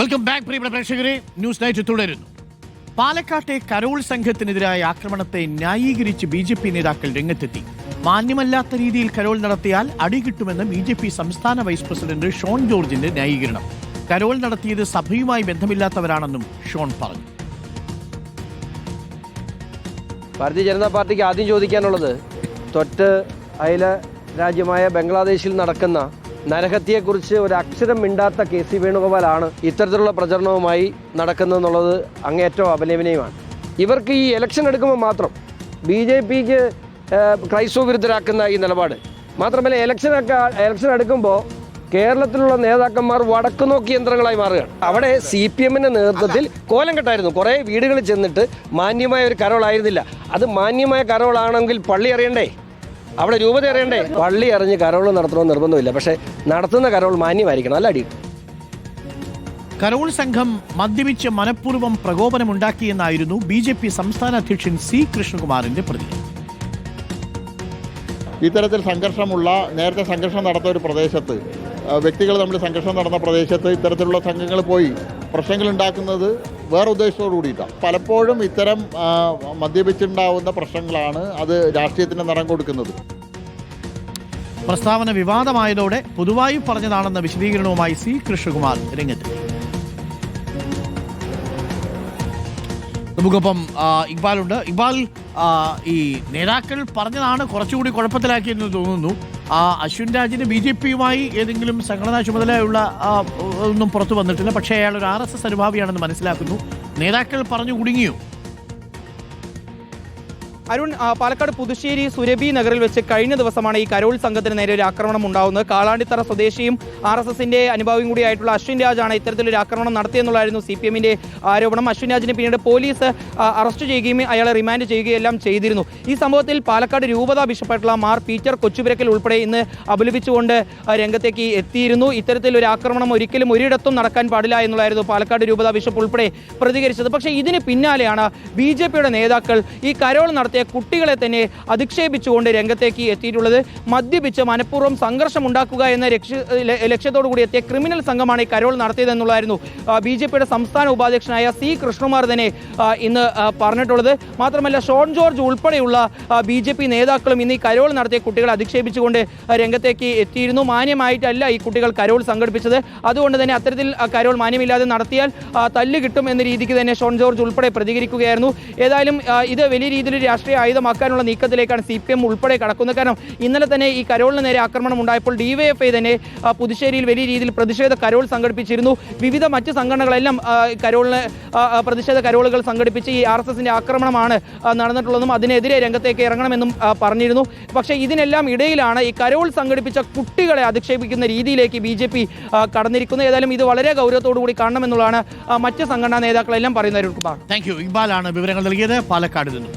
Welcome back പ്രിയപ്പെട്ട പ്രേക്ഷകരെ. News night തുടരുന്നു. പാലക്കാട്ടെ കരോൾ സംഘത്തിനെതിരായ ആക്രമണത്തെ ന്യായീകരിച്ച് ബി ജെ പി നേതാക്കൾ രംഗത്തെത്തി. മാന്യമല്ലാത്ത രീതിയിൽ കരോൾ നടത്തിയാൽ അടികിട്ടുമെന്ന് ബി ജെ പി സംസ്ഥാന വൈസ് പ്രസിഡന്റ് ഷോൺ ജോർജിന്റെ ന്യായീകരണം. കരോൾ നടത്തിയത് സഭയുമായി ബന്ധമില്ലാത്തവരാണെന്നും ഷോൺ പറഞ്ഞു. ഭാരതീയ ജനതാ പാർട്ടിക്ക് ആദ്യം ചോദിക്കാനുള്ളത് തൊട്ട് അയല രാജ്യമായ ബംഗ്ലാദേശിൽ നടക്കുന്ന നരഹത്യയെക്കുറിച്ച് ഒരു അക്ഷരം മിണ്ടാത്ത കെ സി വേണുഗോപാലാണ് ഇത്തരത്തിലുള്ള പ്രചരണവുമായി നടക്കുന്നതെന്നുള്ളത് അങ്ങേറ്റവും അപലപനീയമാണ് ഇവർക്ക് ഈ ഇലക്ഷൻ എടുക്കുമ്പോൾ മാത്രം ബി ജെ പിക്ക് ക്രൈസ്തവ വിരുദ്ധരാക്കുന്ന ഈ നിലപാട്. മാത്രമല്ല ഇലക്ഷനൊക്കെ ഇലക്ഷൻ എടുക്കുമ്പോൾ കേരളത്തിലുള്ള നേതാക്കന്മാർ വടക്കു നോക്കി യന്ത്രങ്ങളായി മാറുകയാണ്. അവിടെ സി പി എമ്മിന്റെ നേതൃത്വത്തിൽ കോലം കെട്ടായിരുന്നു. കുറേ വീടുകളിൽ ചെന്നിട്ട് മാന്യമായ ഒരു കരോളായിരുന്നില്ല. അത് മാന്യമായ കരോളാണെങ്കിൽ പള്ളി അറിയണ്ടേ? അവിടെ രൂപത അറിയണ്ടേ? പള്ളി അറിഞ്ഞ് കരോൾ നടത്തണമെന്ന് നിർബന്ധമില്ല. പക്ഷേ നടത്തുന്ന കരോൾ മാന്യമായിരിക്കണം. അല്ല അടി. കരോൾ സംഘം മദ്യപിച്ച് മനഃപൂർവം പ്രകോപനമുണ്ടാക്കിയെന്നായിരുന്നു ബി ജെ പി സംസ്ഥാന അധ്യക്ഷൻ സി കൃഷ്ണകുമാറിന്റെ പ്രതി ഇത്തരത്തിൽ സംഘർഷമുള്ള നേരത്തെ സംഘർഷം നടന്ന ഒരു പ്രദേശത്ത് വ്യക്തികൾ തമ്മിൽ സംഘർഷം നടന്ന പ്രദേശത്ത് ഇത്തരത്തിലുള്ള സംഘങ്ങൾ പോയി പ്രശ്നങ്ങൾ ഉണ്ടാക്കുന്നത് വേറെ ഉദ്ദേശത്തോടു കൂടിയിട്ടാണ്. പലപ്പോഴും ഇത്തരം മദ്യപിച്ചുണ്ടാവുന്ന പ്രശ്നങ്ങളാണ് അത് രാഷ്ട്രീയത്തിന് നിറം കൊടുക്കുന്നത്. പ്രസ്താവന വിവാദമായതോടെ പൊതുവായി പറഞ്ഞതാണെന്ന വിശദീകരണവുമായി സി. കൃഷ്ണകുമാർ രംഗത്തെത്തി. നമുക്കൊപ്പം ഇക്ബാലുണ്ട്. ഇക്ബാൽ ഈ നേതാക്കൾ പറഞ്ഞതാണ് കുറച്ചുകൂടി കുഴപ്പത്തിലാക്കിയെന്ന് തോന്നുന്നു. അശ്വിൻ രാജിന് ബി ജെ പിയുമായി ഏതെങ്കിലും സംഘടനാ ചുമതലയുള്ള ഒന്നും പുറത്തു വന്നിട്ടില്ല. പക്ഷേ അയാൾ ഒരു ആർ എസ് എസ് അനുഭാവിയാണെന്ന് മനസ്സിലാക്കുന്നു. നേതാക്കൾ പറഞ്ഞു കുടുങ്ങിയോ? അരുൺ പാലക്കാട് പുതുശ്ശേരി സുരഭി നഗറിൽ വെച്ച് കഴിഞ്ഞ ദിവസമാണ് ഈ കരോൾ സംഘത്തിന് നേരെ ഒരു ആക്രമണം ഉണ്ടാവുന്നത്. കാളാണ്ടിത്തറ സ്വദേശിയും ആർ എസ് എസിന്റെ അനുഭാവിയും കൂടിയായിട്ടുള്ള അശ്വിൻ രാജാണ് ഇത്തരത്തിലൊരു ആക്രമണം നടത്തിയെന്നുള്ളതായിരുന്നു സി പി എമ്മിന്റെ ആരോപണം. അശ്വിൻ രാജിനെ പിന്നീട് പോലീസ് അറസ്റ്റ് ചെയ്യുകയും അയാളെ റിമാൻഡ് ചെയ്യുകയും എല്ലാം ചെയ്തിരുന്നു. ഈ സംഭവത്തിൽ പാലക്കാട് രൂപതാ ബിഷപ്പായിട്ടുള്ള മാർ പീറ്റർ കൊച്ചുപുരക്കൽ ഉൾപ്പെടെ ഇന്ന് അപലപിച്ചുകൊണ്ട് രംഗത്തേക്ക് എത്തിയിരുന്നു. ഇത്തരത്തിലൊരു ആക്രമണം ഒരിക്കലും ഒരിടത്തും നടക്കാൻ പാടില്ല എന്നുള്ളായിരുന്നു പാലക്കാട് രൂപതാ ബിഷപ്പ് ഉൾപ്പെടെ പ്രതികരിച്ചത്. പക്ഷേ ഇതിന് പിന്നാലെയാണ് ബി നേതാക്കൾ ഈ കരോൾ നടത്തിയ കുട്ടികളെ തന്നെ അധിക്ഷേപിച്ചുകൊണ്ട് രംഗത്തേക്ക് എത്തിയിട്ടുള്ളത്. മദ്യപിച്ച് മനഃപൂർവം സംഘർഷം ഉണ്ടാക്കുക എന്ന ലക്ഷ്യത്തോടു കൂടി എത്തിയ ക്രിമിനൽ സംഘമാണ് ഈ കരോൾ നടത്തിയതെന്നുള്ളതായിരുന്നു ബി ജെ പിയുടെ സംസ്ഥാന ഉപാധ്യക്ഷനായ സി കൃഷ്ണകുമാർ തന്നെ ഇന്ന് പറഞ്ഞിട്ടുള്ളത്. മാത്രമല്ല ഷോൺ ജോർജ് ഉൾപ്പെടെയുള്ള ബി ജെ പി നേതാക്കളും ഇന്ന് ഈ കരോൾ നടത്തിയ കുട്ടികളെ അധിക്ഷേപിച്ചുകൊണ്ട് രംഗത്തേക്ക് എത്തിയിരുന്നു. മാന്യമായിട്ടല്ല ഈ കുട്ടികൾ കരോൾ സംഘടിപ്പിച്ചത്. അതുകൊണ്ട് തന്നെ അത്തരത്തിൽ കരോൾ മാന്യമില്ലാതെ നടത്തിയാൽ തല്ല് കിട്ടും എന്ന രീതിക്ക് തന്നെ ഷോൺ ജോർജ് ഉൾപ്പെടെ പ്രതികരിക്കുകയായിരുന്നു. ഏതായാലും ഇത് വലിയ രീതിയിൽ രാഷ്ട്രീയ ആയുധമാക്കാനുള്ള നീക്കത്തിലേക്കാണ് സി പി എം ഉൾപ്പെടെ കടക്കുന്നത്. കാരണം ഇന്നലെ തന്നെ ഈ കരോളിന് നേരെ ആക്രമണം ഉണ്ടായപ്പോൾ ഡിവൈഎഫ്ഐ തന്നെ പുതുശ്ശേരിയിൽ വലിയ രീതിയിൽ പ്രതിഷേധ കരോൾ സംഘടിപ്പിച്ചിരുന്നു. വിവിധ മറ്റ് സംഘടനകളെല്ലാം കരോളിന് പ്രതിഷേധ കരോളുകൾ സംഘടിപ്പിച്ച് ഈ ആർ എസ് എസിന്റെ ആക്രമണമാണ് നടന്നിട്ടുള്ളതും അതിനെതിരെ രംഗത്തേക്ക് ഇറങ്ങണമെന്നും പറഞ്ഞിരുന്നു. പക്ഷേ ഇതിനെല്ലാം ഇടയിലാണ് ഈ കരോൾ സംഘടിപ്പിച്ച കുട്ടികളെ അധിക്ഷേപിക്കുന്ന രീതിയിലേക്ക് ബി ജെ പി കടന്നിരിക്കുന്നത്. ഏതായാലും ഇത് വളരെ ഗൗരവത്തോടു കൂടി കാണണമെന്നുള്ളതാണ് മറ്റ് സംഘടനാ നേതാക്കളെല്ലാം പറയുന്നത്. അരുൺകുമാർ. താങ്ക് യു ഇക്ബാലാണ് വിവരങ്ങൾ നൽകിയത്. പാലക്കാട് നിന്നും.